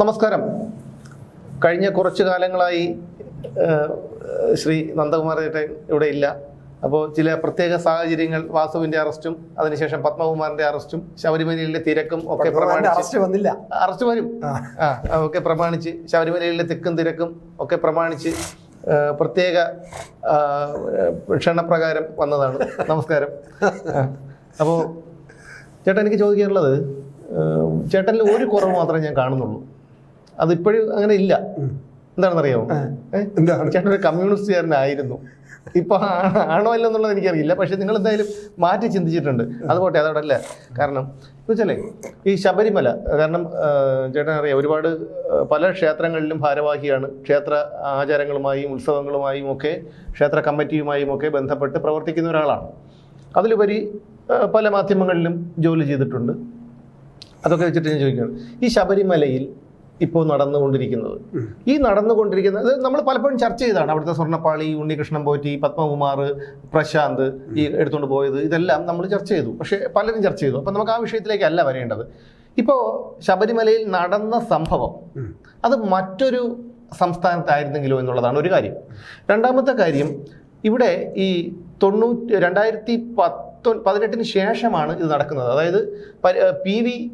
നമസ്കാരം. കഴിഞ്ഞ കുറച്ച് കാലങ്ങളായി ശ്രീ നന്ദകുമാർ ചേട്ടൻ ഇവിടെ ഇല്ല. അപ്പോൾ ചില പ്രത്യേക സാഹചര്യങ്ങൾ വാസുവിന്റെ അറസ്റ്റും അതിനുശേഷം പത്മകുമാറിന്റെ അറസ്റ്റും ശബരിമലയിലെ തിരക്കും ഒക്കെ പ്രമാണിച്ച് അറസ്റ്റ് വന്നില്ല. അറസ്റ്റ് വരും. ആ. ഒക്കെ പ്രമാണിച്ച് ശബരിമലയിലെ തിക്കും തിരക്കും ഒക്കെ പ്രമാണിച്ച് പ്രത്യേക ക്ഷണപ്രകാരം വന്നതാണ്. നമസ്കാരം. അപ്പോൾ ചേട്ടൻ എനിക്ക് ചോദിക്കാനുള്ളത് ചേട്ടനിൽ ഒരു കുറവ് മാത്രമേ ഞാൻ കാണുന്നുള്ളൂ. അതിപ്പോഴും അങ്ങനെ ഇല്ല. എന്താണെന്നറിയാമോ ചേട്ടൻ ഒരു കമ്മ്യൂണിസ്റ്റുകാരനായിരുന്നു. ഇപ്പൊ ആണോ അല്ല എന്നുള്ളത് എനിക്കറിയില്ല. പക്ഷെ നിങ്ങൾ എന്തായാലും മാറ്റി ചിന്തിച്ചിട്ടുണ്ട്. അതുപോട്ടെ അതവിടെ അല്ല? കാരണം എന്ന് വെച്ചാലേ ഈ ശബരിമല കാരണം ചേട്ടൻ അറിയാം ഒരുപാട് പല ക്ഷേത്രങ്ങളിലും ഭാരവാഹിയാണ്. ക്ഷേത്ര ആചാരങ്ങളുമായും ഉത്സവങ്ങളുമായും ഒക്കെ ക്ഷേത്ര കമ്മിറ്റിയുമായും ഒക്കെ ബന്ധപ്പെട്ട് പ്രവർത്തിക്കുന്ന ഒരാളാണ്. അതിലുപരി പല മാധ്യമങ്ങളിലും ജോലി ചെയ്തിട്ടുണ്ട്. അതൊക്കെ വെച്ചിട്ട് ഞാൻ ചോദിക്കുകയാണ്. ഈ ശബരിമലയിൽ ഇപ്പോൾ നടന്നുകൊണ്ടിരിക്കുന്നത്. ഈ നടന്നുകൊണ്ടിരിക്കുന്നത് നമ്മൾ പലപ്പോഴും ചർച്ച ചെയ്തതാണ് അവിടുത്തെ സ്വർണപ്പാളി ഉണ്ണികൃഷ്ണൻ പോറ്റി പത്മകുമാർ പ്രശാന്ത് ഈ എടുത്തുകൊണ്ട് പോയത്. ഇതെല്ലാം നമ്മൾ ചർച്ച ചെയ്തു. പക്ഷേ പലരും ചർച്ച ചെയ്തു. അപ്പം നമുക്ക് ആ വിഷയത്തിലേക്കല്ല വരേണ്ടത്. ഇപ്പോൾ ശബരിമലയിൽ നടന്ന സംഭവം അത് മറ്റൊരു സംസ്ഥാനത്തായിരുന്നെങ്കിലോ എന്നുള്ളതാണ് ഒരു കാര്യം. രണ്ടാമത്തെ കാര്യം ഇവിടെ ഈ തൊണ്ണൂറ്റി രണ്ടായിരത്തി പത്തൊ പതിനെട്ടിന് ശേഷമാണ് ഇത് നടക്കുന്നത്. അതായത് പ- പി വി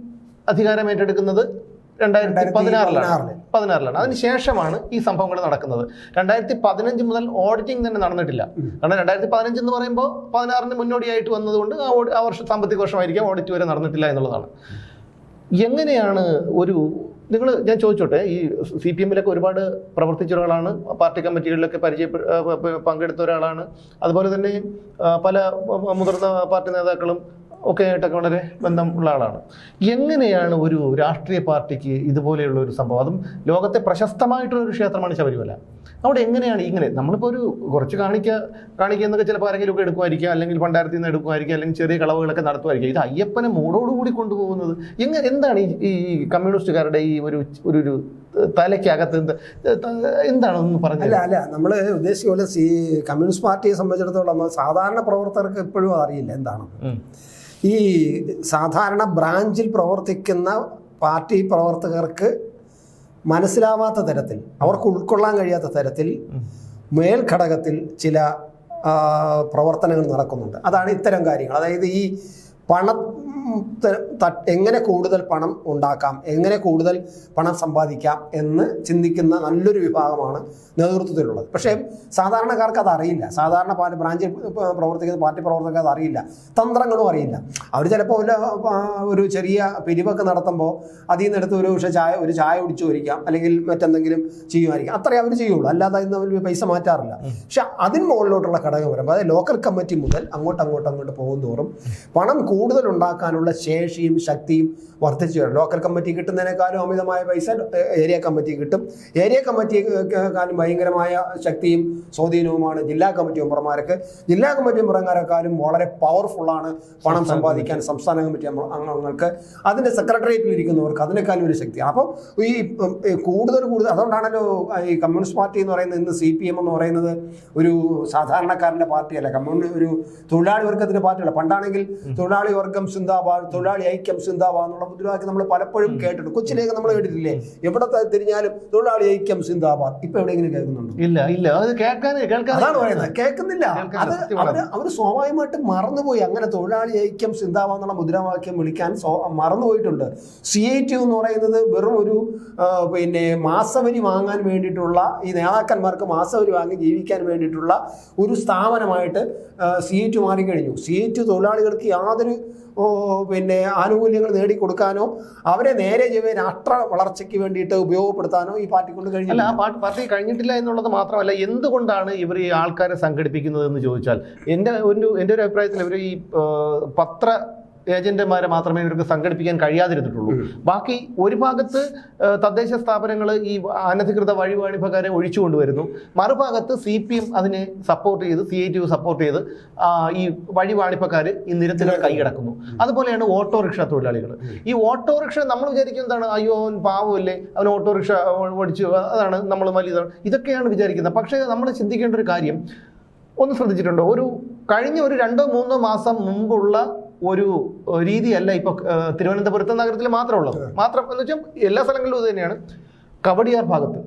അധികാരം ഏറ്റെടുക്കുന്നത് രണ്ടായിരത്തി പതിനാറിലാണ്. പതിനാറിൽ. പതിനാറിലാണ്. അതിന് ശേഷമാണ് ഈ സംഭവങ്ങൾ നടക്കുന്നത്. രണ്ടായിരത്തി പതിനഞ്ച് മുതൽ ഓഡിറ്റിംഗ് തന്നെ നടന്നിട്ടില്ല. കാരണം രണ്ടായിരത്തി പതിനഞ്ച് എന്ന് പറയുമ്പോൾ പതിനാറിന് മുന്നോടിയായിട്ട് വന്നതുകൊണ്ട് ആ ആ വർഷം സാമ്പത്തിക വർഷമായിരിക്കാം ഓഡിറ്റ് വരെ നടന്നിട്ടില്ല എന്നുള്ളതാണ്. എങ്ങനെയാണ് ഒരു നിങ്ങൾ ഞാൻ ചോദിച്ചോട്ടെ ഈ സി പി എമ്മിലൊക്കെ ഒരുപാട് പ്രവർത്തിച്ച ഒരാളാണ് പാർട്ടി കമ്മിറ്റികളിലൊക്കെ പരിചയ പങ്കെടുത്ത ഒരാളാണ്. അതുപോലെ തന്നെ പല മുതിർന്ന പാർട്ടി നേതാക്കളും ഒക്കെ ആയിട്ടൊക്കെ വളരെ ബന്ധമുള്ള ആളാണ്. എങ്ങനെയാണ് ഒരു രാഷ്ട്രീയ പാർട്ടിക്ക് ഇതുപോലെയുള്ള ഒരു സംഭവം? അതും ലോകത്തെ പ്രശസ്തമായിട്ടുള്ള ഒരു ക്ഷേത്രമാണ് ശബരിമല. അവിടെ എങ്ങനെയാണ് ഇങ്ങനെ നമ്മളിപ്പോൾ ഒരു കുറച്ച് കാണിക്ക കാണിക്കുക എന്നൊക്കെ ചിലപ്പോൾ ആരെങ്കിലും ഒക്കെ എടുക്കുമായിരിക്കാം അല്ലെങ്കിൽ പണ്ടാരത്തിൽ നിന്ന് എടുക്കുമായിരിക്കുക അല്ലെങ്കിൽ ചെറിയ കളവുകളൊക്കെ നടത്തുമായിരിക്കും. ഇത് അയ്യപ്പനെ മൂടോടുകൂടി കൊണ്ടുപോകുന്നത് എങ്ങനെ എന്താണ് ഈ ഈ കമ്മ്യൂണിസ്റ്റുകാരുടെ ഈ ഒരു ഒരു ഒരു തലയ്ക്കകത്ത് എന്ത് എന്താണെന്ന് പറഞ്ഞു അല്ല അല്ല നമ്മൾ ഉദ്ദേശിച്ച പോലെ സി കമ്മ്യൂണിസ്റ്റ് പാർട്ടിയെ സംബന്ധിച്ചിടത്തോളം സാധാരണ പ്രവർത്തകർക്ക് എപ്പോഴും അറിയില്ല എന്താണ്. ഈ സാധാരണ ബ്രാഞ്ചിൽ പ്രവർത്തിക്കുന്ന പാർട്ടി പ്രവർത്തകർക്ക് മനസ്സിലാവാത്ത തരത്തിൽ അവർക്ക് ഉൾക്കൊള്ളാൻ കഴിയാത്ത തരത്തിൽ മേൽഘടകത്തിൽ ചില പ്രവർത്തനങ്ങൾ നടക്കുന്നുണ്ട്. അതാണ് ഇത്തരം കാര്യങ്ങൾ. അതായത് ഈ പണം എങ്ങനെ കൂടുതൽ പണം ഉണ്ടാക്കാം എങ്ങനെ കൂടുതൽ പണം സമ്പാദിക്കാം എന്ന് ചിന്തിക്കുന്ന നല്ലൊരു വിഭാഗമാണ് നേതൃത്വത്തിലുള്ളത്. പക്ഷേ സാധാരണക്കാർക്ക് അത് അറിയില്ല. സാധാരണ പാർട്ടി ബ്രാഞ്ചിൽ പ്രവർത്തിക്കുന്ന പാർട്ടി പ്രവർത്തകർക്ക് അത് അറിയില്ല. തന്ത്രങ്ങളും അറിയില്ല. അവർ ചിലപ്പോൾ ഒരു ഒരു ചെറിയ പിരിവൊക്കെ നടത്തുമ്പോൾ അതിൽ നിന്ന് എടുത്ത് ഒരു പക്ഷേ ചായ ഒരു ചായ കുടിച്ചു വരിക്കാം അല്ലെങ്കിൽ മറ്റെന്തെങ്കിലും ചെയ്യുമായിരിക്കും. അത്രേ അവർ ചെയ്യുള്ളൂ. അല്ലാതെ അതിന് അവർ പൈസ മാറ്റാറില്ല. പക്ഷെ അതിന് മുകളിലോട്ടുള്ള ഘടകം വരുമ്പോൾ അതായത് ലോക്കൽ കമ്മിറ്റി മുതൽ അങ്ങോട്ട് അങ്ങോട്ട് അങ്ങോട്ട് പോകും തോറും പണം കൂടുതൽ ഉണ്ടാക്കാനുള്ള ശേഷിയും ശക്തിയും വർദ്ധിച്ചു വരും ലോക്കൽ കമ്മിറ്റി കിട്ടുന്നതിനേക്കാളും അമിതമായ പൈസ ഏരിയ കമ്മിറ്റി കിട്ടും. ഏരിയ കമ്മിറ്റിക്കാളും ഭയങ്കരമായ ശക്തിയും സ്വാധീനവുമാണ് ജില്ലാ കമ്മിറ്റി മെമ്പർമാർക്ക്. ജില്ലാ കമ്മിറ്റി മെമ്പർമാരെക്കാളും വളരെ പവർഫുള്ളാണ് പണം സമ്പാദിക്കാൻ സംസ്ഥാന കമ്മിറ്റി അംഗ- അംഗങ്ങൾക്ക്. അതിന്റെ സെക്രട്ടേറിയറ്റിൽ ഇരിക്കുന്നവർക്ക് അതിനേക്കാളും ഒരു ശക്തി. അപ്പോൾ ഈ കൂടുതൽ കൂടുതൽ അതുകൊണ്ടാണല്ലോ ഈ കമ്മ്യൂണിസ്റ്റ് പാർട്ടി എന്ന് പറയുന്നത് ഇന്ന് സി പി എം എന്ന് പറയുന്നത് ഒരു സാധാരണക്കാരന്റെ പാർട്ടിയല്ല. കമ്മ്യൂണി ഒരു തൊഴിലാളി വർഗത്തിന്റെ പാർട്ടിയല്ല. പണ്ടാണെങ്കിൽ തൊഴിലാളി വർഗം സിന്ദാബാദ് തൊഴിലാളി ഐക്യം സിന്ദാബാദ് എന്നുള്ള മുദ്രാവാക്യം നമ്മൾ പലപ്പോഴും കേട്ടിട്ടുണ്ട്. കൊച്ചിലേക്ക് നമ്മൾ കേട്ടിട്ടില്ലേ? എവിടെ തിരിഞ്ഞാലും തൊഴിലാളി ഐക്യം സിന്ദാബാദ്. ഇപ്പൊ എവിടെയെങ്കിലും കേൾക്കുന്നുണ്ട്? ഇല്ല ഇല്ല. അത് കേൾക്കാൻ അതാണ് പറയുന്നത്. കേൾക്കുന്നില്ല. അത്. അവർ അവർ സ്വാഭാവികമായിട്ട് മറന്നുപോയി. അങ്ങനെ തൊഴിലാളി ഐക്യം സിന്ദാബാദ് എന്നുള്ള മുദ്രാവാക്യം വിളിക്കാൻ മറന്നുപോയിട്ടുണ്ട്. സി ഐ ടി എന്ന് പറയുന്നത് വെറും ഒരു പിന്നെ മാസവരി വാങ്ങാൻ വേണ്ടിയിട്ടുള്ള ഈ നേതാക്കന്മാർക്ക് മാസവരി വാങ്ങി ജീവിക്കാൻ വേണ്ടിയിട്ടുള്ള ഒരു സ്ഥാപനമായിട്ട് സി ഐ ടി മാറിക്കഴിഞ്ഞു. സി ഐ ടി തൊഴിലാളികൾക്ക് യാതൊരു പിന്നെ ആനുകൂല്യങ്ങൾ നേടിക്കൊടുക്കാനോ അവരെ നേരെ ചെയ്യുന്ന രാഷ്ട്ര വളർച്ചയ്ക്ക് വേണ്ടിയിട്ട് ഉപയോഗപ്പെടുത്താനോ ഈ പാർട്ടി കൊണ്ട് കഴിഞ്ഞില്ല ആ പാർട്ടി പാർട്ടി കഴിഞ്ഞിട്ടില്ല എന്നുള്ളത് മാത്രമല്ല എന്തുകൊണ്ടാണ് ഇവർ ഈ ആൾക്കാരെ സംഘടിപ്പിക്കുന്നത് എന്ന് ചോദിച്ചാൽ എന്റെ ഒരു എന്റെ ഒരു അഭിപ്രായത്തിൽ ഇവർ ഈ പത്ര ഏജന്റുമാരെ മാത്രമേ ഇവർക്ക് സംഘടിപ്പിക്കാൻ കഴിയാതിരുന്നിട്ടുള്ളൂ. ബാക്കി ഒരു ഭാഗത്ത് തദ്ദേശ സ്ഥാപനങ്ങൾ ഈ അനധികൃത വഴിവാണിഭക്കാരെ ഒഴിച്ചു കൊണ്ടുവരുന്നു. മറുഭാഗത്ത് സി പി എം അതിനെ സപ്പോർട്ട് ചെയ്ത് C I T U support ചെയ്ത് ഈ വഴിവാണിഭക്കാർ ഈ നിരത്തുകൾ കൈയടക്കുന്നു. അതുപോലെയാണ് ഓട്ടോറിക്ഷ തൊഴിലാളികൾ ഈ ഓട്ടോറിക്ഷ നമ്മൾ വിചാരിക്കുന്നതാണ് അയ്യോ അവൻ പാവമല്ലേ അവൻ ഓട്ടോറിക്ഷ ഓടിച്ചു അതാണ് നമ്മൾ വലിയതാണ്. ഇതൊക്കെയാണ് വിചാരിക്കുന്നത്. പക്ഷേ നമ്മൾ ചിന്തിക്കേണ്ട ഒരു കാര്യം ഒന്ന് ശ്രദ്ധിച്ചിട്ടുണ്ടോ? ഒരു കഴിഞ്ഞ ഒരു രണ്ടോ മൂന്നോ മാസം മുമ്പുള്ള ഒരു രീതിയല്ല ഇപ്പൊ തിരുവനന്തപുരത്ത് നഗരത്തിൽ മാത്രമേ ഉള്ളൂ മാത്രം എന്ന് വെച്ചാൽ എല്ലാ സ്ഥലങ്ങളിലും ഇത് തന്നെയാണ്. കവടിയാർ ഭാഗത്ത്.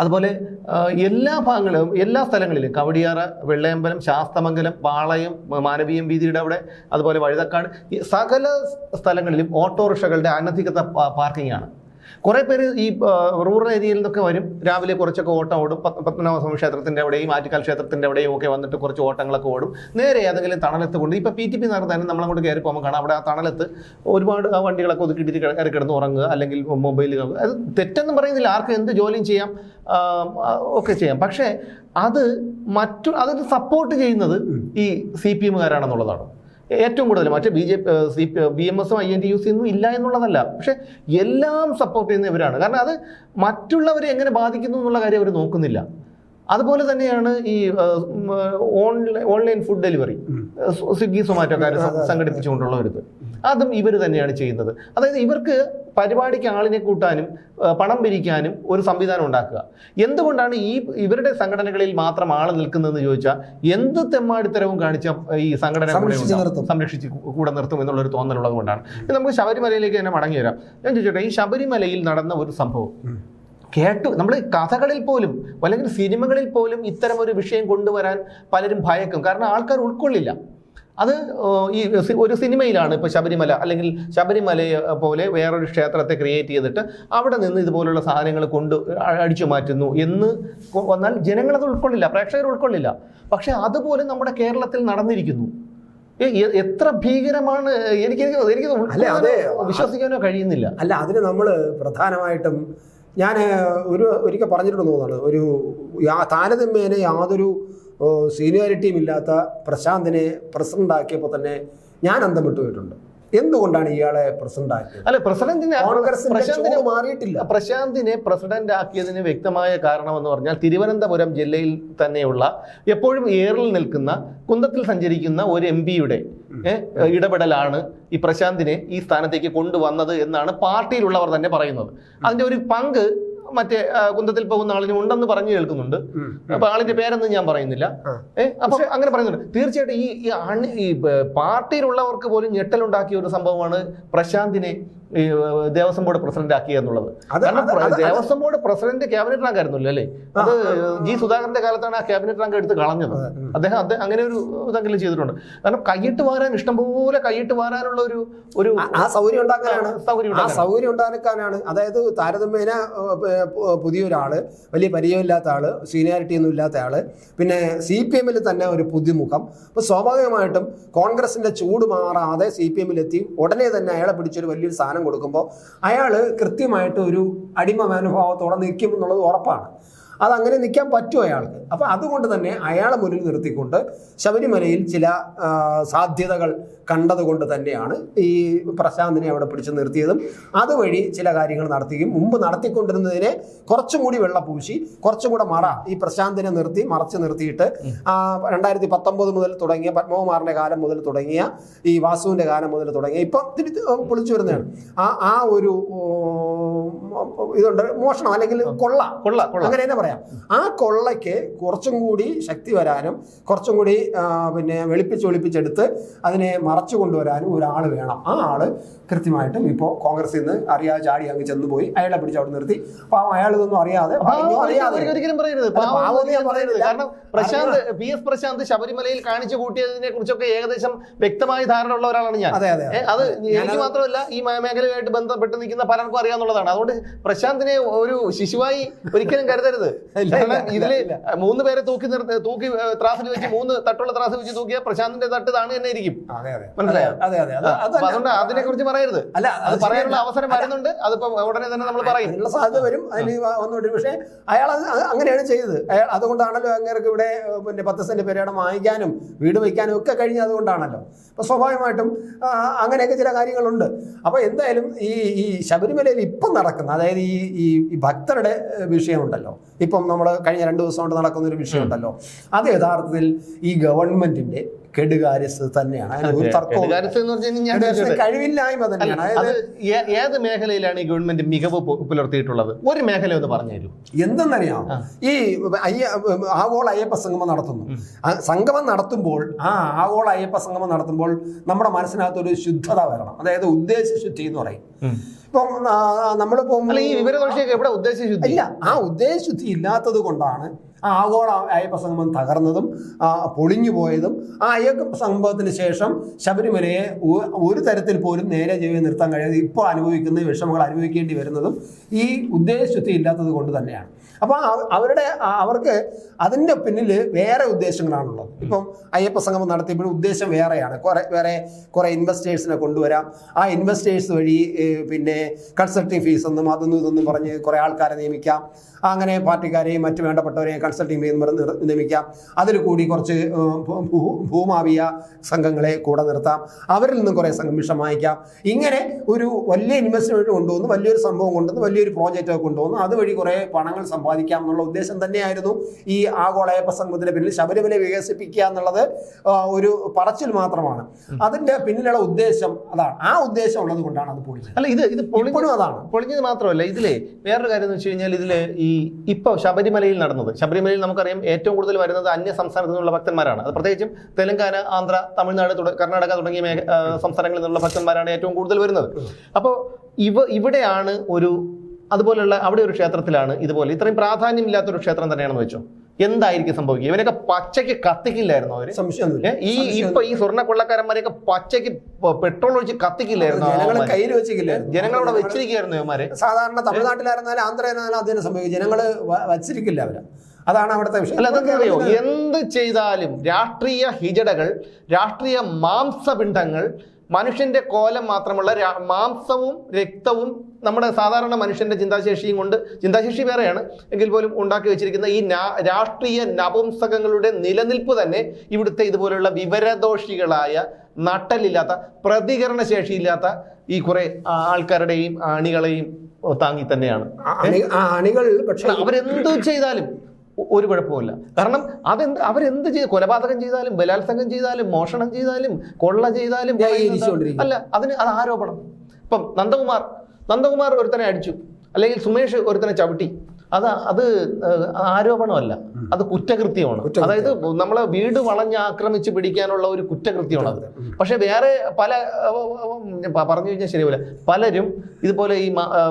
അതുപോലെ എല്ലാ ഭാഗങ്ങളും എല്ലാ സ്ഥലങ്ങളിലും കവടിയാറ് വെള്ളയമ്പലം ശാസ്തമംഗലം പാളയം മാനവീയം വീതിയുടെ അവിടെ അതുപോലെ വഴുതക്കാട് സകല സ്ഥലങ്ങളിലും ഓട്ടോറിക്ഷകളുടെ അനധികൃത പാർക്കിംഗ് ആണ് കുറേ പേര് ഈ റൂറൽ ഏരിയയിൽ നിന്നൊക്കെ വരും. രാവിലെ കുറച്ചൊക്കെ ഓട്ടം ഓടും. പത്മനാഭ പത്മനാഭസ്വാമി ക്ഷേത്രത്തിന്റെ അവിടെയും ആറ്റിക്കാൽ ക്ഷേത്രത്തിന്റെ അവിടെയും ഒക്കെ വന്നിട്ട് കുറച്ച് ഓട്ടങ്ങളൊക്കെ ഓടും. നേരെ ഏതെങ്കിലും തണലത്ത് കൊണ്ട് ഇപ്പോൾ പി ടി പി നടത്താൻ നമ്മളങ്ങോട്ട് കയറി പോകുമ്പോൾ കാണാം. അവിടെ ആ തണലത്ത് ഒരുപാട് ആ വണ്ടികളൊക്കെ ഒതുക്കിയിട്ട് കയറി കിടന്ന് ഉറങ്ങുക അല്ലെങ്കിൽ മൊബൈൽ അത് തെറ്റെന്നും പറയുന്നില്ല. ആർക്കും എന്ത് ജോലിയും ചെയ്യാം. ഒക്കെ ചെയ്യാം. പക്ഷേ അത് മറ്റു അതിന് സപ്പോർട്ട് ചെയ്യുന്നത് ഈ സി പി എമ്മുകാരാണെന്നുള്ളതാണ് ഏറ്റവും കൂടുതൽ മറ്റേ B J C B M എസും I N T U C ഒന്നും ഇല്ല എന്നുള്ളതല്ല. പക്ഷെ എല്ലാം സപ്പോർട്ട് ചെയ്യുന്ന ഇവരാണ്. കാരണം അത് മറ്റുള്ളവരെ എങ്ങനെ ബാധിക്കുന്നു എന്നുള്ള കാര്യം അവർ നോക്കുന്നില്ല. അതുപോലെ തന്നെയാണ് ഈ online online food delivery Swiggy സൊമാറ്റോക്കാർ സംഘടിപ്പിച്ചുകൊണ്ടുള്ള ഒരു അതും ഇവർ തന്നെയാണ് ചെയ്യുന്നത്. അതായത് ഇവർക്ക് പരിപാടിക്ക് ആളിനെ കൂട്ടാനും പണം പിരിക്കാനും ഒരു സംവിധാനം ഉണ്ടാക്കുക. എന്തുകൊണ്ടാണ് ഈ ഇവരുടെ സംഘടനകളിൽ മാത്രം ആൾ നിൽക്കുന്നതെന്ന് ചോദിച്ചാൽ എന്ത് തെമ്മാടിത്തരവും കാണിച്ച ഈ സംഘടന സംരക്ഷിച്ച് കൂടെ നിർത്തും എന്നുള്ളൊരു തോന്നലുള്ളത് കൊണ്ടാണ്. നമുക്ക് ശബരിമലയിലേക്ക് തന്നെ മടങ്ങി വരാം. ഞാൻ ചോദിച്ചോട്ടെ ഈ ശബരിമലയിൽ നടന്ന ഒരു സംഭവം കേട്ടു നമ്മൾ കഥകളിൽ പോലും അല്ലെങ്കിൽ സിനിമകളിൽ പോലും ഇത്തരം ഒരു വിഷയം കൊണ്ടുവരാൻ പലരും ഭയക്കും. കാരണം ആൾക്കാർ ഉൾക്കൊള്ളില്ല. അത് ഈ ഒരു സിനിമയിലാണ് ഇപ്പോൾ ശബരിമല അല്ലെങ്കിൽ ശബരിമലയെ പോലെ വേറൊരു ക്ഷേത്രത്തെ ക്രിയേറ്റ് ചെയ്തിട്ട് അവിടെ നിന്ന് ഇതുപോലുള്ള സാധനങ്ങൾ കൊണ്ട് അടിച്ചു മാറ്റുന്നു എന്ന് വന്നാൽ ജനങ്ങളത് ഉൾക്കൊള്ളില്ല പ്രേക്ഷകർ ഉൾക്കൊള്ളില്ല. പക്ഷേ അതുപോലെ നമ്മുടെ കേരളത്തിൽ നടന്നിരിക്കുന്നു. എത്ര ഭീകരമാണ് എനിക്ക് എനിക്ക് അല്ല, അതെ. വിശ്വസിക്കാനോ കഴിയുന്നില്ല. അല്ല അതിന് നമ്മൾ പ്രധാനമായിട്ടും ഞാൻ ഒരു ഒരിക്കൽ പറഞ്ഞിട്ടുണ്ടെന്ന് തോന്നുന്നു. ഒരു താരതമ്യേന യാതൊരു സീനിയോറിറ്റിയും ഇല്ലാത്ത പ്രശാന്തിനെ പ്രസിഡന്റ് ആക്കിയപ്പോൾ തന്നെ ഞാൻ അന്തം വിട്ടു പോയിട്ടുണ്ട്. എന്തുകൊണ്ടാണ് ഇയാളെ പ്രസിഡന്റ് ആക്കിയത്? അല്ല പ്രസിഡന്റിനെ പ്രശാന്തിനെ മാറിയിട്ടില്ല. പ്രശാന്തിനെ പ്രസിഡന്റ് ആക്കിയതിന് വ്യക്തമായ കാരണം എന്ന് പറഞ്ഞാൽ തിരുവനന്തപുരം ജില്ലയിൽ തന്നെയുള്ള എപ്പോഴും ഏറിൽ നിൽക്കുന്ന കുന്തത്തിൽ സഞ്ചരിക്കുന്ന ഒരു എം പിയുടെ ഇടപെടലാണ് ഈ പ്രശാന്തിനെ ഈ സ്ഥാനത്തേക്ക് കൊണ്ടുവന്നത് എന്നാണ് പാർട്ടിയിലുള്ളവർ തന്നെ പറയുന്നത്. അതിന്റെ ഒരു പങ്ക് മറ്റേ കുന്തത്തിൽ പോകുന്ന ആളിന് ഉണ്ടെന്ന് പറഞ്ഞു കേൾക്കുന്നുണ്ട്. അപ്പൊ ആളിന്റെ പേരൊന്നും ഞാൻ പറയുന്നില്ല. ഏഹ് അപ്പൊ അങ്ങനെ പറയുന്നുണ്ട് തീർച്ചയായിട്ടും ഈ ഈ അണി ഈ പാർട്ടിയിലുള്ളവർക്ക് പോലും ഞെട്ടലുണ്ടാക്കിയ ഒരു സംഭവമാണ് പ്രശാന്തിനെ ഈ ദേവസ്വം ബോർഡ് പ്രസിഡന്റ് ആക്കുക എന്നുള്ളത്. Devaswom board president cabinet rank ആയിരുന്നില്ല അല്ലേ? അത് ജി സുധാകരന്റെ കാലത്താണ് ആ ക്യാബിനറ്റ് റാങ്ക് എടുത്ത് കളഞ്ഞത്. അദ്ദേഹം അദ്ദേഹം അങ്ങനെ ഒരു ഇതെങ്കിലും ചെയ്തിട്ടുണ്ട്. കാരണം കൈയിട്ട് വാരാൻ ഇഷ്ടംപോലെ കൈയിട്ട് വാരാനുള്ള ഒരു ഒരു ആ- സൗകര്യം ഉണ്ടാക്കാനാണ്. സൗകര്യം ആ. സൗകര്യം ഉണ്ടാക്കാനാണ്. അതായത് താരതമ്യേന പുതിയൊരാൾ വലിയ പരിചയമില്ലാത്ത ആൾ സീനിയാരിറ്റി ഒന്നും ഇല്ലാത്ത ആൾ പിന്നെ സി പി എമ്മിൽ തന്നെ ഒരു പുതുമുഖം. അപ്പൊ സ്വാഭാവികമായിട്ടും കോൺഗ്രസിന്റെ ചൂട് മാറാതെ സി പി എമ്മിലെത്തി. ഉടനെ തന്നെ അയാളെ പിടിച്ചൊരു വലിയൊരു സ്ഥാനം കൊടുക്കുമ്പോൾ അയാൾ കൃത്യമായിട്ട് ഒരു അടിമ മനോഭാവത്തോടെ നിൽക്കും എന്നുള്ളത് ഉറപ്പാണ്. അതങ്ങനെ നിൽക്കാൻ പറ്റും അയാൾക്ക്. അപ്പോൾ അതുകൊണ്ട് തന്നെ അയാളെ മുന്നിൽ നിർത്തിക്കൊണ്ട് ശബരിമലയിൽ ചില സാധ്യതകൾ കണ്ടതുകൊണ്ട് തന്നെയാണ് ഈ പ്രശാന്തിനെ അവിടെ പിടിച്ചു നിർത്തിയതും. അതുവഴി ചില കാര്യങ്ങൾ നടത്തുകയും മുമ്പ് നടത്തിക്കൊണ്ടിരുന്നതിനെ കുറച്ചും കൂടി വെള്ള പൂശി കുറച്ചും കൂടെ മറ ഈ പ്രശാന്തിനെ നിർത്തി മറച്ചു നിർത്തിയിട്ട് രണ്ടായിരത്തി പത്തൊമ്പത് മുതൽ തുടങ്ങിയ പത്മകുമാറിന്റെ കാലം മുതൽ തുടങ്ങിയ ഈ വാസുവിന്റെ കാലം മുതൽ തുടങ്ങിയ ഇപ്പം തിരി പൊളിച്ചു വരുന്നതാണ്. ആ ആ ഒരു ഇതുണ്ട്. മോഷണം അല്ലെങ്കിൽ കൊള്ള. കൊള്ള കൊള്ള. അങ്ങനെ തന്നെ പറയാം ആ കൊള്ളയ്ക്ക് കുറച്ചും കൂടി ശക്തി വരാനും കുറച്ചും കൂടി പിന്നെ വെളുപ്പിച്ച് വെളുപ്പിച്ചെടുത്ത് അതിനെ മറച്ചു കൊണ്ടുവരാനും ഒരാൾ വേണം. ആ ആൾ കൃത്യമായിട്ടും ഇപ്പോ കോൺഗ്രസിൽ നിന്ന് അറിയാതെ ചാടി അങ്ങ് ചെന്ന് പോയി അയാളെ പിടിച്ച് അവിടെ നിർത്തി. പാവം അയാൾ ഇതൊന്നും അറിയാതെ. ഒരിക്കലും- പറയരുത്. കാരണം പ്രശാന്ത് പി. എസ്. പ്രശാന്ത് ശബരിമലയിൽ കാണിച്ചു കൂട്ടിയതിനെ കുറിച്ചൊക്കെ ഏകദേശം വ്യക്തമായ ധാരണ ഉള്ള ഒരാളാണ് ഞാൻ. അതെ അതെ അത്. എനിക്ക് മാത്രമല്ല ഈ മേഖലയുമായിട്ട് ബന്ധപ്പെട്ട് നിൽക്കുന്ന പലർക്കും അറിയാന്നുള്ളതാണ് അതുകൊണ്ട് പ്രശാന്തിനെ ഒരു ശിശുവായി ഒരിക്കലും കരുതരുത്. ഇതിൽ മൂന്ന് പേരെ തൂക്കി നിർത്തി തൂക്കി ത്രാസിൽ വെച്ച് മൂന്ന് തട്ടുള്ള ത്രാസിൽ വെച്ച് തൂക്കിയ പ്രശാന്തിന്റെ തട്ട് താണ് തന്നെ ഇരിക്കും മനസ്സിലായോ? അതെ അതെ അതുകൊണ്ട് അതിനെ കുറിച്ച് പറയരുത്. അല്ല അത് പറയാനുള്ള അവസരം വരുന്നുണ്ട് അതിപ്പോ ഉടനെ തന്നെ നമ്മൾ പറയും. അതിനുള്ള സാധ്യത വരും അതിന് വന്നുകൊണ്ട് പക്ഷേ അയാൾ അത് അങ്ങനെയാണ് ചെയ്തത്. അയാൾ അതുകൊണ്ടാണല്ലോ അങ്ങേർക്ക് ഇവിടെ പിന്നെ പത്ത് സെന്റ് പെരയുടെ വാങ്ങിക്കാനും വീട് വയ്ക്കാനും ഒക്കെ കഴിഞ്ഞ അതുകൊണ്ടാണല്ലോ. അപ്പൊ സ്വാഭാവികമായിട്ടും അങ്ങനെയൊക്കെ ചില കാര്യങ്ങളുണ്ട്. അപ്പൊ എന്തായാലും ഈ ഈ ശബരിമലയിൽ ഇപ്പം നടക്കുന്ന അതായത് ഈ ഈ ഈ ഭക്തരുടെ വിഷയമുണ്ടല്ലോ. ഇപ്പം നമ്മൾ കഴിഞ്ഞ രണ്ട് ദിവസം കൊണ്ട് നടക്കുന്ന ഒരു വിഷയമുണ്ടല്ലോ അത് യഥാർത്ഥത്തിൽ ഈ ഗവൺമെന്റിന്റെ കെടുകാര്യസ്ഥ തന്നെയാണ്. അതിന് ഒരു തർക്കവും കെടുകാര്യസ്ഥ എന്ന് പറഞ്ഞാൽ ഞാൻ കെടുകാര്യസ്ഥ ചോദിച്ചത്. കഴിവില്ലായ്മ തന്നെയാണ്. അതായത് ഏത് മേഖലയിലാണ് ഈ ഗവൺമെന്റ് മികവ് പുലർത്തിയിട്ടുള്ളത്? ഒരു മേഖല ഒന്ന് പറഞ്ഞു എന്തെന്നറിയാം ഈ അയ്യ ആഗോള അയ്യപ്പ സംഗമം നടത്തുന്നു. സംഗമം നടത്തുമ്പോൾ ആ ആഗോള അയ്യപ്പ സംഗമം നടത്തുമ്പോൾ നമ്മുടെ മനസ്സിനകത്ത് ഒരു ശുദ്ധത വരണം. അതായത് ഉദ്ദേശ ശുദ്ധി എന്ന് പറയും. ഇപ്പം നമ്മളിപ്പോ ഈ വിവരദോഷിയൊക്കെ എവിടെ ശുദ്ധി? ഇല്ല ആ ഉദ്ദേശ ശുദ്ധി ഇല്ലാത്തത് കൊണ്ടാണ് ആ ആഗോള അയ്യപ്പ സംഗമം തകർന്നതും പൊളിഞ്ഞു പോയതും ആ അയ്യപ്പ സംഗമത്തിന് ശേഷം ശബരിമലയെ ഒരു തരത്തിൽ പോലും നേരെ ജീവിതം നിർത്താൻ കഴിയാതെ ഇപ്പോൾ അനുഭവിക്കുന്ന വിഷമങ്ങൾ അനുഭവിക്കേണ്ടി വരുന്നതും ഈ ഉദ്ദേശശുദ്ധി ഇല്ലാത്തത് കൊണ്ട് തന്നെയാണ്. അപ്പോൾ അവരുടെ അവർക്ക് അതിന്റെ പിന്നിൽ വേറെ ഉദ്ദേശങ്ങളാണുള്ളത്. ഇപ്പം അയ്യപ്പ സംഗമം നടത്തിയപ്പോൾ ഉദ്ദേശം വേറെയാണ്. കുറേ വേറെ കുറേ ഇൻവെസ്റ്റേഴ്സിനെ കൊണ്ടുവരാം. ആ ഇൻവെസ്റ്റേഴ്സ് വഴി പിന്നെ കൺസൾട്ടിങ് ഫീസ് ഒന്നും അതൊന്നും ഇതൊന്നും പറഞ്ഞ് കുറേ ആൾക്കാരെ നിയമിക്കാം. അങ്ങനെ പാർട്ടിക്കാരെയും മറ്റു വേണ്ടപ്പെട്ടവരെയും കൺസൾട്ടിങ് ഫീസ് പറഞ്ഞ് നിയമിക്കാം. അതിൽ കൂടി കുറച്ച് ഭൂമാവിയ സംഘങ്ങളെ കൂടെ നിർത്താം. അവരിൽ നിന്നും കുറേ സംഘം വാങ്ങിക്കാം. ഇങ്ങനെ ഒരു വലിയ ഇൻവെസ്റ്റ്മെന്റ് കൊണ്ടുവന്ന് വലിയൊരു സംഭവം കൊണ്ടുവന്ന് വലിയൊരു പ്രോജക്റ്റ് കൊണ്ടുവന്ന് അതുവഴി കുറേ പണങ്ങൾ സമ്പാദിക്കാം എന്നുള്ള ഉദ്ദേശം തന്നെയായിരുന്നു ഈ ആഗോളയപ്പ സംഘത്തിന്റെ പിന്നിൽ ശബരിമല വികസിപ്പിക്കുക എന്നുള്ളത് ഒരു പറച്ചിൽ മാത്രമാണ്. അതിന്റെ പിന്നിലുള്ള ഉദ്ദേശം അതാണ്. ആ ഉദ്ദേശം ഉള്ളത് കൊണ്ടാണ് അത് പൊളിഞ്ഞത്. അല്ല ഇത് ഇത് പൊളിപ്പോഴും അതാണ്. പൊളിഞ്ഞത് മാത്രമല്ല ഇതിലെ വേറൊരു കാര്യം എന്ന് വെച്ച് കഴിഞ്ഞാൽ ഇതിൽ ഈ ഇപ്പൊ ശബരിമലയിൽ നടന്നത്. ശബരിമലയിൽ നമുക്കറിയാം ഏറ്റവും കൂടുതൽ വരുന്നത് അന്യ സംസ്ഥാനത്തു നിന്നുള്ള ഭക്തന്മാരാണ്. അത് പ്രത്യേകിച്ചും തെലങ്കാന ആന്ധ്ര തമിഴ്നാട് കർണാടക തുടങ്ങിയ സംസ്ഥാനങ്ങളിൽ നിന്നുള്ള ഭക്തന്മാരാണ് ഏറ്റവും കൂടുതൽ വരുന്നത്. അപ്പോൾ ഇവ ഇവിടെയാണ് ഒരു അതുപോലുള്ള അവിടെ ഒരു ക്ഷേത്രത്തിലാണ് ഇതുപോലെ. ഇത്രയും പ്രാധാന്യമില്ലാത്ത ഒരു ക്ഷേത്രം തന്നെയാണെന്ന് വെച്ചോ. എന്തായിരിക്കും സംഭവിക്കുക? ഇവനൊക്കെ പച്ചയ്ക്ക് കത്തിക്കില്ലായിരുന്നു അവർ? ഈ ഇപ്പൊ ഈ സ്വർണ കൊള്ളക്കാരന്മാരെയൊക്കെ പച്ചയ്ക്ക് പെട്രോൾ ഒഴിച്ച് കത്തിക്കില്ലായിരുന്നു ജനങ്ങളെ. കയ്യിൽ വെച്ചില്ല ജനങ്ങളവിടെ വെച്ചിരിക്കുകയായിരുന്നു ഇവന്മാരെ സാധാരണ തമിഴ്നാട്ടിലായിരുന്നാലും ആന്ധ്രയിലായിരുന്നാലും അതിന് സംഭവിക്കും. ജനങ്ങൾ വച്ചിരിക്കില്ല അവർ. അതാണ് അവിടുത്തെ വിഷയം. അല്ല അതൊക്കെ അറിയോ? എന്ത് ചെയ്താലും രാഷ്ട്രീയ ഹിജടകൾ രാഷ്ട്രീയ മാംസപിണ്ഡങ്ങൾ മനുഷ്യന്റെ കോലം മാത്രമുള്ള മാംസവും രക്തവും നമ്മുടെ സാധാരണ മനുഷ്യന്റെ ചിന്താശേഷിയും കൊണ്ട് ചിന്താശേഷി വേറെയാണ്. എങ്കിൽ പോലും ഉണ്ടാക്കി വെച്ചിരിക്കുന്ന ഈ രാഷ്ട്രീയ നപുംസകങ്ങളുടെ നിലനിൽപ്പ് തന്നെ ഇവിടുത്തെ ഇതുപോലുള്ള വിവരദോഷികളായ നട്ടലില്ലാത്ത പ്രതികരണ ശേഷിയില്ലാത്ത ഈ കുറെ ആൾക്കാരുടെയും അണികളെയും താങ്ങി തന്നെയാണ്. അണികൾ പക്ഷെ അവരെന്തു ചെയ്താലും ഒരു കുഴപ്പമില്ല കാരണം അതെന്ത് അവരെന്ത് ചെയ്ത് കൊലപാതകം ചെയ്താലും ബലാത്സംഗം ചെയ്താലും മോഷണം ചെയ്താലും കൊള്ള ചെയ്താലും. അല്ല അതിന് അത് ആരോപണം? ഇപ്പം നന്ദകുമാർ നന്ദകുമാർ ഒരുത്തനെ അടിച്ചു. അല്ലെങ്കിൽ സുമേഷ് ഒരുത്തനെ ചവിട്ടി. അത് അത് ആരോപണമല്ല. അത് കുറ്റകൃത്യമാണ്. അതായത് നമ്മളെ വീട് വളഞ്ഞ് ആക്രമിച്ച് പിടിക്കാനുള്ള ഒരു കുറ്റകൃത്യമാണ് അത്. പക്ഷെ വേറെ പല പറഞ്ഞു കഴിഞ്ഞാൽ ശരിയാവില്ല. പലരും ഇതുപോലെ ഈ